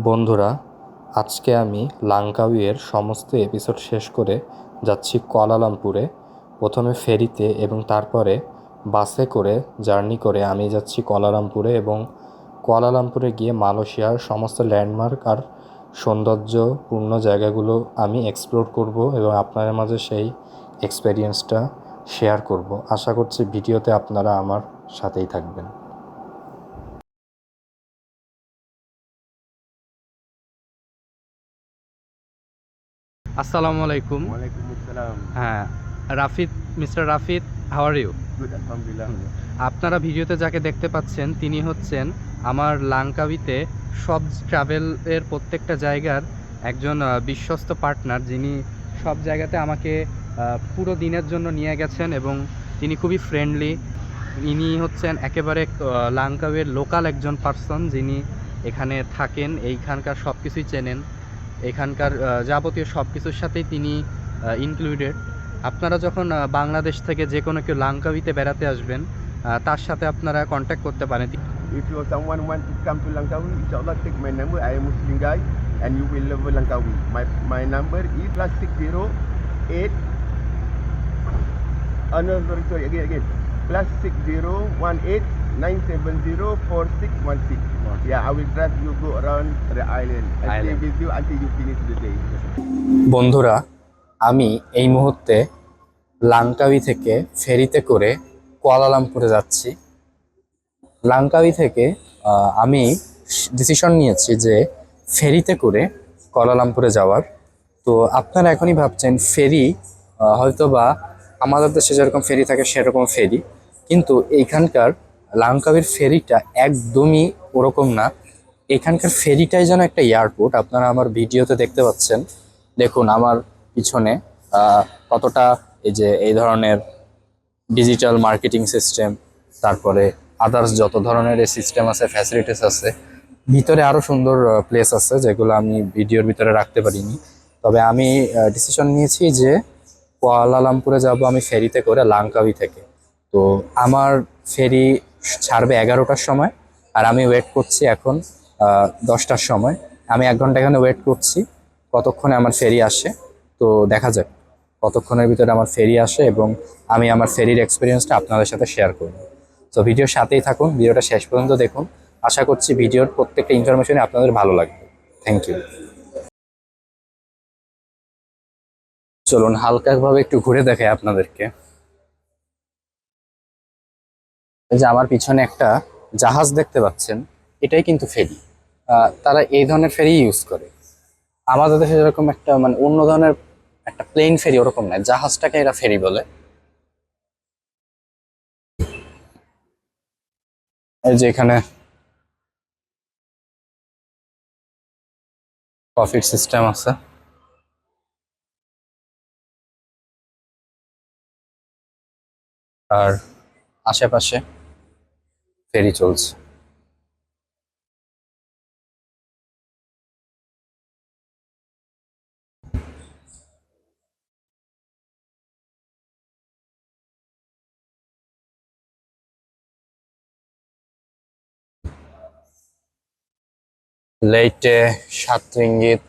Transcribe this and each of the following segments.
বন্ধুরা, আজকে আমি লাংকাউইয়ের সমস্ত এপিসোড শেষ করে যাচ্ছি কুয়ালালামপুরে। প্রথমে ফেরিতে এবং তারপরে বাসে করে, জার্নি করে আমি যাচ্ছি কুয়ালালামপুরে এবং কুয়ালালামপুরে গিয়ে মালয়েশিয়ার সমস্ত ল্যান্ডমার্ক আর সৌন্দর্যপূর্ণ জায়গাগুলো আমি এক্সপ্লোর করব এবং আপনাদের মাঝে সেই এক্সপেরিয়েন্সটা শেয়ার করব। আশা করছি ভিডিওতে আপনারা আমার সাথেই থাকবেন। আসসালামু আলাইকুম। হ্যাঁ Rafid mister Rafid how are you আপনারা ভিডিওতে যাকে দেখতে পাচ্ছেন তিনি হচ্ছেন আমার লাংকাবিতে সব ট্রাভেলের প্রত্যেকটা জায়গার একজন বিশ্বস্ত পার্টনার যিনি সব জায়গাতে আমাকে পুরো দিনের জন্য নিয়ে গেছেন এবং তিনি খুবই ফ্রেন্ডলি ইনি হচ্ছেন একেবারে আহ, লোকাল একজন পার্সন যিনি এখানে থাকেন এইখানকার সব কিছুই চেনেন। এখানকার যাবতীয় সব কিছুর সাথেই তিনি ইনক্লুডেড আপনারা যখন বাংলাদেশ থেকে যে কোনো কেউ লাংকাবিতে বেড়াতে আসবেন তার সাথে আপনারা কন্ট্যাক্ট করতে পারেন। If you someone want to come to Langkawi ইনশাআল্লাহ take my number I am Muslim guy and you will love Langkawi my my number uh plus six zero eight sorry sorry plus six zero one eight nine seven zero four six one six Yeah, I will drive you go around the island. And stay with you until you finish the day. বন্ধুরা আমি এই মুহূর্তে Langkawi থেকে ফেরিতে করে কুয়ালালামপুরে যাচ্ছি। Langkawi থেকে আমি decision নিয়েছি যে ফেরিতে করে কুয়ালালামপুরে যাওয়ার। তো আপনারা এখনই ভাবছেন ফেরি হয়তো বা আমাদের দেশে যেরকম ফেরি থাকে সেরকম ফেরি। কিন্তু এইখানকার লাংকাউইর ফেরিটা একদমই ওরকম না। এখানকার ফেরিটাই যেন একটা এয়ারপোর্ট, আপনারা আমার ভিডিওতে দেখতে পাচ্ছেন। দেখুন আমার পিছনে কতটা এই যে এই ধরনের ডিজিটাল মার্কেটিং সিস্টেম তারপরে আদার্স যত ধরনের সিস্টেম আছে ফ্যাসিলিটিস আছে। ভিতরে আরও সুন্দর প্লেস আছে যেগুলো আমি ভিডিওর ভিতরে রাখতে পারিনি। তবে আমি ডিসিশন নিয়েছি যে কুয়ালালামপুরে যাব আমি ফেরিতে করে লাংকাউই থেকে। তো আমার ফেরি ছাড়বে এগারোটার সময়। আর আমি ওয়েট করছি এখন দশটার সময়। আমি এক ঘণ্টা এখানে ওয়েট করছি, কতক্ষণে আমার ফেরি আসে, তো দেখা যাক কতক্ষণের ভিতরে আমার ফেরি আসে এবং আমি আমার ফেরির এক্সপিরিয়েন্সটা আপনাদের সাথে শেয়ার করব। তো ভিডিওর সাথেই থাকুন ভিডিওটা শেষ পর্যন্ত দেখুন। আশা করছি ভিডিওর প্রত্যেকটা ইনফরমেশনই আপনাদের ভালো লাগবে। থ্যাংক ইউ চলুন, হালকাভাবে একটু ঘুরে দেখাই আপনাদেরকে। যে আমার পিছনে একটা জাহাজ দেখতে পাচ্ছেন, এটাই কিন্তু ফেরি। তারা এই ধরনের ফেরি ইউজ করে। আমাদের দেশে যেরকম একটা মানে অন্য ধরনের একটা প্লেন ফেরি ওরকম নয় জাহাজটাকে এরা ফেরি বলে। এই যে এখানে প্রফিট সিস্টেম আছে। আর আশেপাশে ফেরি চলছে। লেটে সাত রিঙ্গিত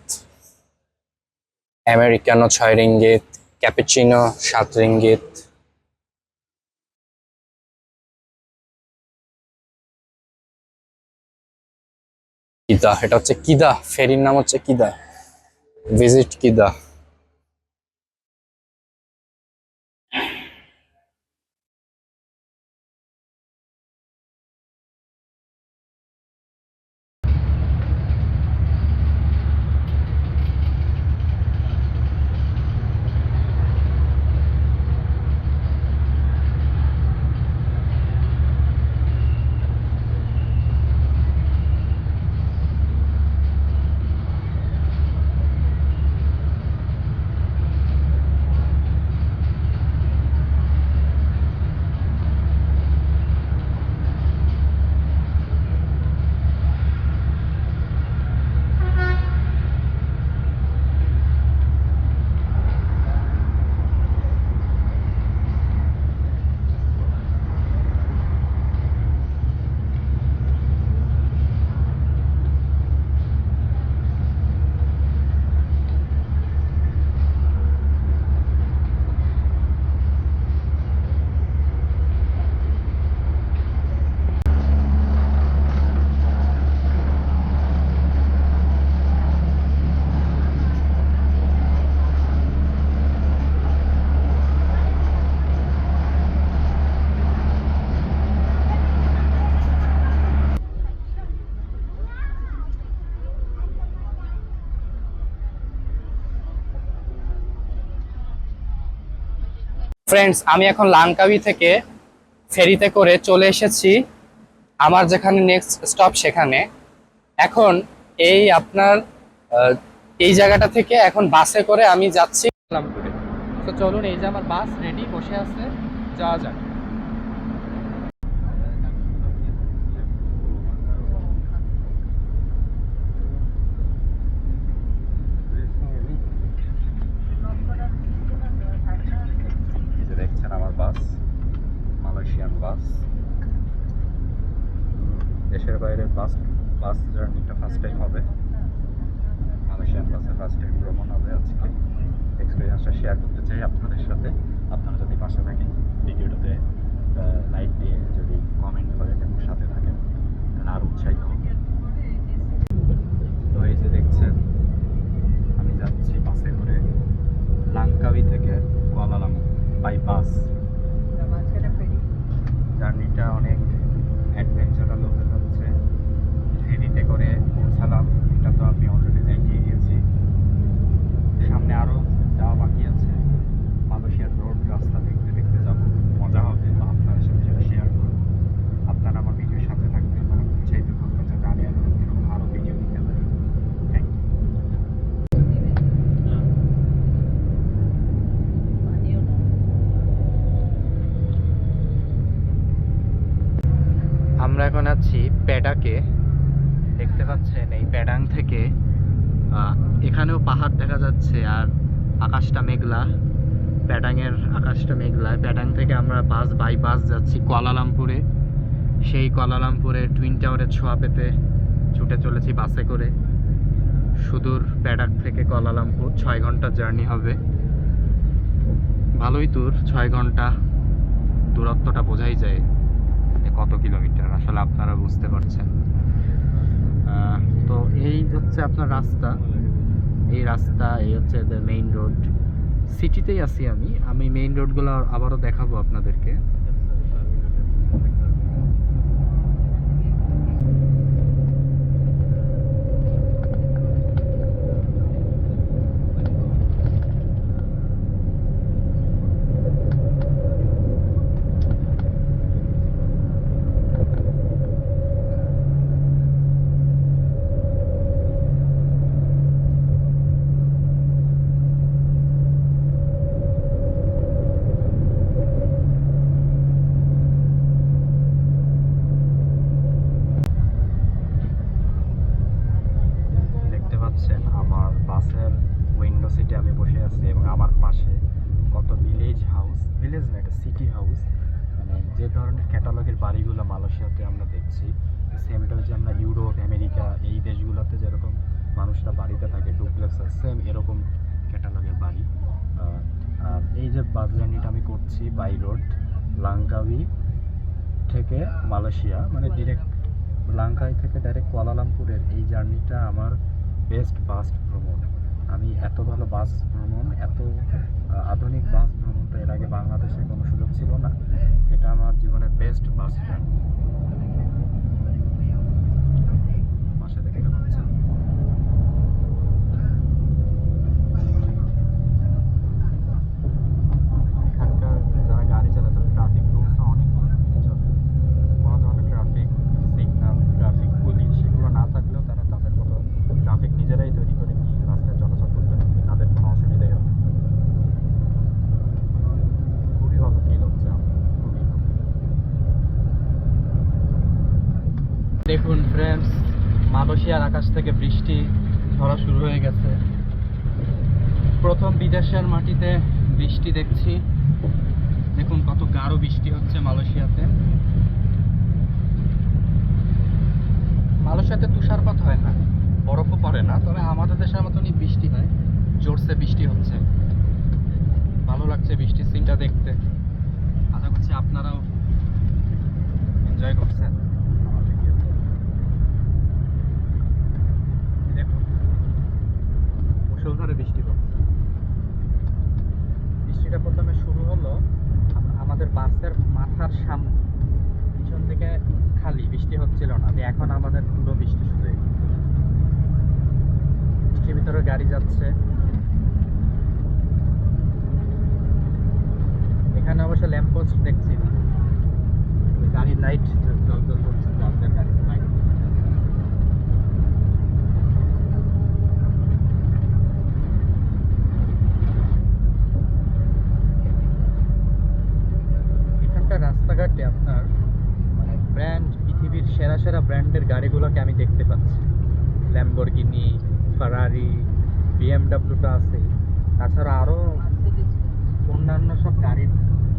আমেরিকানো ছয় রিঙ্গিত ক্যাপুচিনো সাত রিঙ্গিত কিদা? এটা হচ্ছে কিদা? ফেরির নাম হচ্ছে কিদা? ভিজিট কিদা? ফ্রেন্ডস আমি এখন লাংকাবি থেকে ফেরিতে করে চলে এসেছি। আমার যেখানে নেক্সট স্টপ সেখানে। এখন এই আপনার এই জায়গাটা থেকে এখন বাসে করে আমি যাচ্ছি। তো চলুন, এই যে আমার বাস রেডি বসে আছে, যাওয়া যাক এই যে দেখছেন আমার বাস মালয়েশিয়ান বাস দেশের বাইরে বাস বাস জার্নিটা ফার্স্ট টাইম হবে মালয়েশিয়ান বাসে ফার্স্ট টাইম ভ্রমণ হবে আজকে এক্সপিরিয়েন্সটা শেয়ার করতে চাই আপনাদের সাথে আপনারা যদি পাশে থাকেন ভিডিওটাতে লাইক দিয়ে যদি কমেন্ট করেন এবং সাথে থাকেন তাহলে আরও উৎসাহিত হব তো এই যে দেখছেন আমি যাচ্ছি বাসে করে লাঙ্কাবি থেকে কুয়ালালামপুর বাই বাস জার্নিটা অনেক অ্যাডভেঞ্চারাল হতে যাচ্ছে ফেরিতে করে পৌঁছালাম এটা তো আমি অলরেডি দেখিয়ে দিয়েছি সামনে আরও যাওয়া বাকি আছে মালয়েশিয়ার রোড রাস্তা দেখতে দেখতে যাব মজা হবে বা আপনাদের সাথে সেটা শেয়ার করব আপনারা আমার ভিডিওর সাথে থাকবেন আমাকে উৎসাহিত করবেন যাতে আমি আরও এরকম আরও ভিডিও দিতে পারি থ্যাংক ইউ আমরা এখন আছি প্যাডাকে। দেখতে পাচ্ছেন এই প্যাডাং থেকে। এখানেও পাহাড় দেখা যাচ্ছে আর আকাশটা মেঘলা। প্যাডাংয়ের আকাশটা মেঘলা। প্যাডাং থেকে আমরা বাস বাই বাস যাচ্ছি কুয়ালালামপুরে। সেই কুয়ালালামপুরে টুইন টাওয়ারের ছোঁয়া পেতে ছুটে চলেছি বাসে করে। সুদূর প্যাডাক থেকে কুয়ালালামপুর। ছয় ঘণ্টা জার্নি হবে। ভালোই দূর। ছয় ঘণ্টা দূরত্বটা বোঝাই যায় কত কিলোমিটার। আসলে আপনারা বুঝতে পারছেন। তো এই হচ্ছে আপনার রাস্তা। এই রাস্তা, এই হচ্ছে মেইন রোড সিটিতেই আছি আমি। আমি মেইন রোডগুলো আবারও দেখাবো আপনাদেরকে দেখতে পাচ্ছেন আমার বাসের উইন্ডো সিটে আমি বসে আছি এবং আমার পাশে কত ভিলেজ হাউস ভিলেজ না এটা সিটি হাউস মানে যে ধরনের ক্যাটালগের বাড়িগুলো মালয়েশিয়াতে আমরা দেখছি। সেমটা হচ্ছে আমরা ইউরোপ আমেরিকা এই দেশগুলোতে যেরকম মানুষরা বাড়িতে থাকে ডুপ্লেক্স সেম এরকম ক্যাটালগের বাড়ি। আর এই যে বাস জার্নিটা আমি করছি বাই রোড লাঙ্কাবি থেকে মালয়েশিয়া মানে ডিরেক্ট লাঙ্কাই থেকে ডাইরেক্ট কুয়ালালামপুরের এই জার্নিটা আমার বেস্ট বাস ভ্রমণ। আমি এত ভালো বাস ভ্রমণ এত আধুনিক বাস এর আগে বাংলাদেশে কোনো সুযোগ ছিল না। এটা আমার জীবনের বেস্ট বাস জার্নি পাশে দেখতে পাচ্ছেন এখানকার যারা গাড়ি চালায় তাদের ট্রাফিক রুলস অনেক মেনে চলে কোনো ধরনের ট্রাফিক সিগন্যাল ট্রাফিক পুলিশ সেগুলো না থাকলেও তারা তাদের মতো ট্রাফিক নিজেরাই তৈরি করে নিয়ে রাস্তায় চলাচল করতে পারে তাদের কোনো অসুবিধাই হবে না। খুবই ভালো ফিল হচ্ছে আমার খুবই ভালো দেখুন ফ্রেন্ডস মালয়েশিয়ার আকাশ থেকে বৃষ্টি ঝরা শুরু হয়ে গেছে। প্রথম বিদেশের মাটিতে বৃষ্টি দেখছি। দেখুন কত গাঢ় বৃষ্টি হচ্ছে মালয়েশিয়াতে। মালয়েশিয়াতে তুষারপাত হয় না, বরফও পড়ে না, তবে আমাদের দেশের মতনই বৃষ্টি হয়। জোরসে বৃষ্টি হচ্ছে। ভালো লাগছে বৃষ্টির সিনটা দেখতে। আশা করছি আপনারাও এনজয় করছেন আমার ভিডিও দেখুন মুষলধারে বৃষ্টি পড়ছে বৃষ্টিটা প্রথমে শুরু হলো আম- আমাদের বাসের মাথার সামনে পিছন থেকে খালি বৃষ্টি হচ্ছিল না দিয়ে এখন আমাদের পুরো বৃষ্টি শুরু হয়ে গেছে। বৃষ্টির ভিতরে গাড়ি যাচ্ছে এখানে বসে ল্যাম্প পোস্ট দেখছি ওই গাড়ির লাইট জল জল করছে যাদের গাড়ির লাইট এখানকার রাস্তাঘাটে আপনার মানে ব্র্যান্ড পৃথিবীর সেরা সেরা ব্র্যান্ডের গাড়িগুলোকে আমি দেখতে পাচ্ছি ল্যাম্বরগিনি ফারারি বিএমডাব্লিউটা আছে। তাছাড়া আরও অন্যান্য সব গাড়ির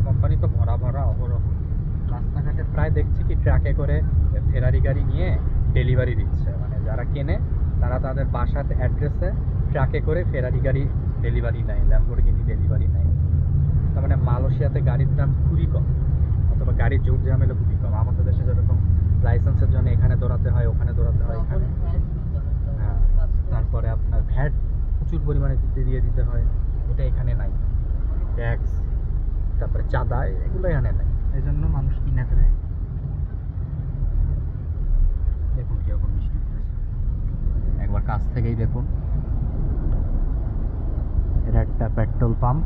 কোম্পানি তো ভরা ভরা, অহরহ। রাস্তাঘাটে প্রায় দেখছি কি ট্রাকে করে ফেরারি গাড়ি নিয়ে ডেলিভারি দিচ্ছে। মানে যারা কেনে, তারা তাদের বাসাতে অ্যাড্রেসে ট্রাকে করে ফেরারি গাড়ি ডেলিভারি নেয় ল্যাম্বরগিনি ডেলিভারি নেয়। তার মানে মালয়েশিয়াতে গাড়ির দাম খুবই কম, অথবা গাড়ির জোর ঝামেলা খুবই কম। আমাদের দেশে যেরকম লাইসেন্সের জন্য এখানে দৌড়াতে হয়, ওখানে দৌড়াতে হয়, এখানে। তারপরে আপনার ভ্যাট প্রচুর পরিমাণে দিতে দিয়ে দিতে হয়। এটা এখানে নাই। ট্যাক্স তারপরে চাঁদা এগুলো এখানে নাই। এই জন্য মানুষ কিনে ফেলে। দেখুন কীরকম বৃষ্টি একবার কাছ থেকেই দেখুন। এটা একটা পেট্রোল পাম্প।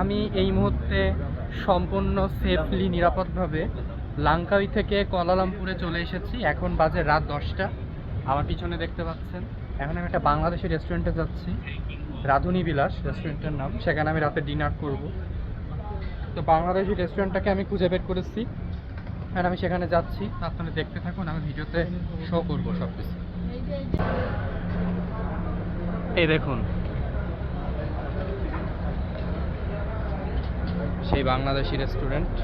আমি এই মুহূর্তে সম্পূর্ণ সেফলি নিরাপদভাবে লাঙ্কাউই থেকে কোয়ালালামপুরে চলে এসেছি। এখন বাজে রাত দশটা। আমার পিছনে দেখতে পাচ্ছেন, এখন আমি একটা বাংলাদেশি রেস্টুরেন্টে যাচ্ছি। রাধুনী বিলাস রেস্টুরেন্টের নাম। সেখানে আমি রাতে ডিনার করব। তো বাংলাদেশি রেস্টুরেন্টটাকে আমি খুঁজে বের করেছি। আর আমি সেখানে যাচ্ছি। আপনারা দেখতে থাকুন, আমি ভিডিওতে শো করব সব কিছু এই দেখুন সেই বাংলাদেশি রেস্টুরেন্ট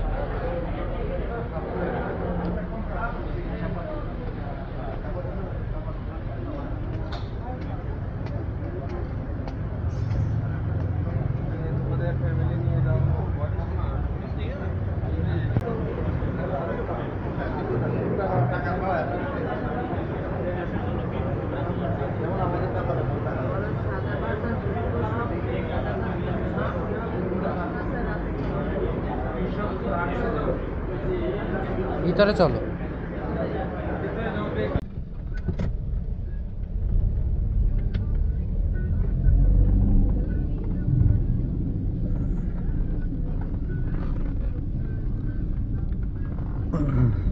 ভিতরে চলো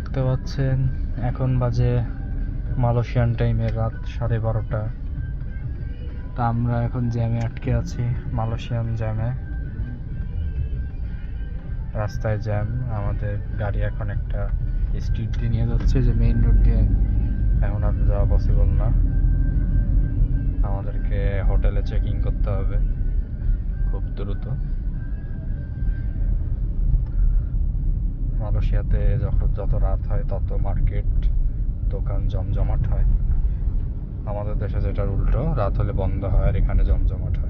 দেখতে পাচ্ছেন, এখন বাজে মালয়েশিয়ান টাইমের রাত সাড়ে বারোটা। তা আমরা এখন জ্যামে আটকে আছি, মালয়েশিয়ান জ্যামে রাস্তায় জ্যাম আমাদের গাড়ি এখন একটা স্ট্রিট দিয়ে নিয়ে যাচ্ছে যে মেইন রোড দিয়ে। এখন আর যাওয়া পসিবল না। আমাদেরকে হোটেলে চেকিং করতে হবে, খুব দ্রুত। মালয়েশিয়াতে যখন যত রাত হয়, তত মার্কেট দোকান জমজমাট হয়। আমাদের দেশে যেটার উল্টো, রাত হলে বন্ধ হয় আর এখানে জমজমাট হয়।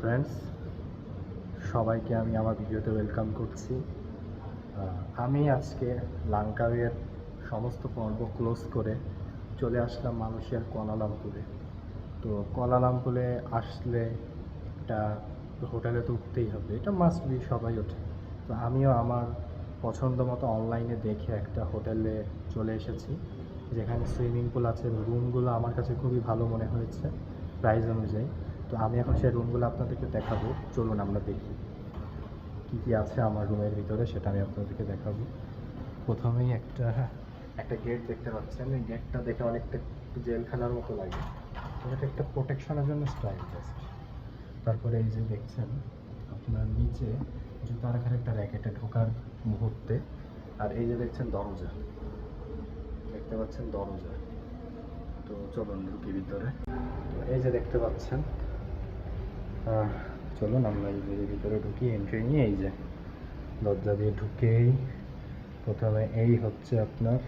ফ্রেন্ডস সবাইকে আমি আমার ভিডিওতে ওয়েলকাম করছি। আমি আজকে লাঙ্কাওয়ের সমস্ত পর্ব ক্লোজ করে চলে আসলাম মালয়েশিয়ার কোয়ালালামপুরে। তো কোয়ালালামপুরে আসলে একটা হোটেলে তো উঠতেই হবে, এটা মাস্ট বি সবাই ওঠে। তো আমিও আমার পছন্দ মতো অনলাইনে দেখে একটা হোটেলে চলে এসেছি, যেখানে সুইমিং পুল আছে। রুমগুলো আমার কাছে খুবই ভালো মনে হয়েছে প্রাইস অনুযায়ী। তো আমি এখন সেই রুমগুলো আপনাদেরকে দেখাবো। চলুন আমরা দেখি কী কী আছে আমার রুমের ভিতরে, সেটা আমি আপনাদেরকে দেখাবো। প্রথমেই একটা একটা গেট দেখতে পাচ্ছেন। এই গেটটা দেখে অনেকটা জেলখানার মতো লাগে। এটা একটা প্রোটেকশনের জন্য স্টাইল জাস্ট তারপরে এই যে দেখছেন, আপনার নিচে জুতা রাখার একটা র্যাকেটে ঢোকার মুহূর্তে। আর এই যে দেখছেন দরজা। দেখতে পাচ্ছেন দরজা। তো চলুন ঢুকি ভিতরে। তো এই যে দেখতে পাচ্ছেন চলুন আমরা এই ভিতরে ঢুকি এন্ট্রি নিয়ে এই যে দরজা দিয়ে ঢুকেই প্রথমে এই হচ্ছে আপনার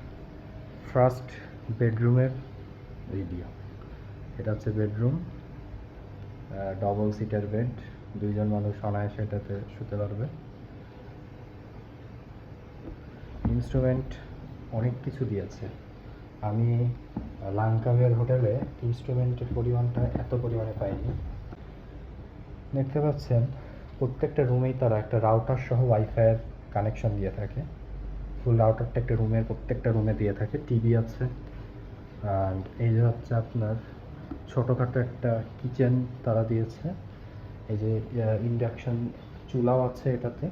ফার্স্ট বেডরুমের ভিডিও এটা হচ্ছে বেডরুম ডবল সিটার বেড দুইজন মানুষ অনায়াসে এটাতে শুতে পারবে। ইনস্ট্রুমেন্ট অনেক কিছু দিয়েছে। আমি লাঙ্কাওয়ের হোটেলে ইনস্ট্রুমেন্টের পরিমাণটা এত পরিমাণে পাইনি। দেখতে পাচ্ছেন, প্রত্যেকটা রুমেই তারা একটা রাউটার সহ ওয়াইফাইয়ের কানেকশন দিয়ে থাকে। ফুল রাউটারটা একটা রুমের প্রত্যেকটা রুমে দিয়ে থাকে। টিভি আছে। অ্যান্ড এই যে হচ্ছে আপনার ছোটোখাটো একটা কিচেন তারা দিয়েছে। এই যে ইন্ডাকশান চুলাও আছে এটাতে।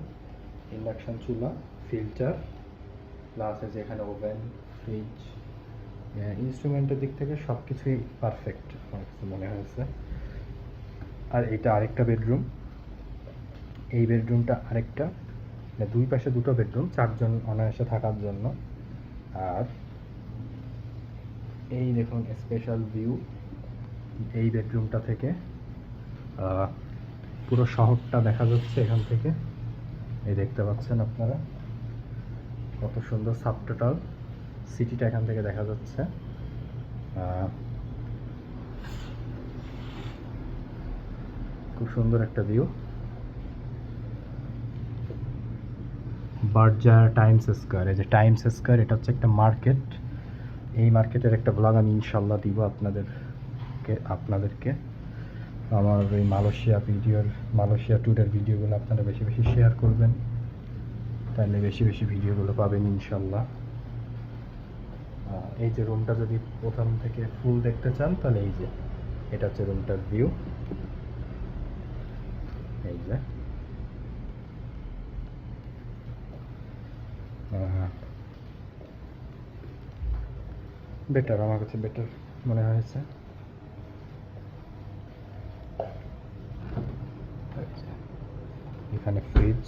ইন্ডাকশান চুলা ফিল্টার প্লাস আছে এখানে ওভেন ফ্রিজ ইনস্ট্রুমেন্টের দিক থেকে সব কিছুই পারফেক্ট আমার মনে হয়েছে। আর এটা আরেকটা বেডরুম। এই বেডরুমটা আরেকটা। মানে দুই পাশে দুটো বেডরুম, চারজন অনায়াসে থাকার জন্য। আর এই দেখুন স্পেশাল ভিউ এই বেডরুমটা থেকে। পুরো শহরটা দেখা যাচ্ছে এখান থেকে। এই দেখতে পাচ্ছেন আপনারা। কত সুন্দর সাবটোটাল। সিটিটা এখান থেকে দেখা যাচ্ছে। খুব সুন্দর একটা ভিউ বার্জার টাইমস স্কোয়ার, এই যে টাইমস স্কোয়ার, এটা হচ্ছে একটা মার্কেট। এই মার্কেটের একটা ব্লগ আমি ইনশাল্লাহ দিব আপনাদেরকে আপনাদেরকে। আমার এই মালয়েশিয়া ভিডিওর, মালয়েশিয়া ট্যুরের ভিডিওগুলো আপনারা বেশি বেশি শেয়ার করবেন। তাহলে বেশি বেশি ভিডিওগুলো পাবেন ইনশাল্লাহ এই যে রুমটা যদি প্রথম থেকে ফুল দেখতে চান, তাহলে এই যে, এটা হচ্ছে রুমটার ভিউ এই বেটার আমার কাছে বেটার মনে হয়েছে এখানে ফ্রিজ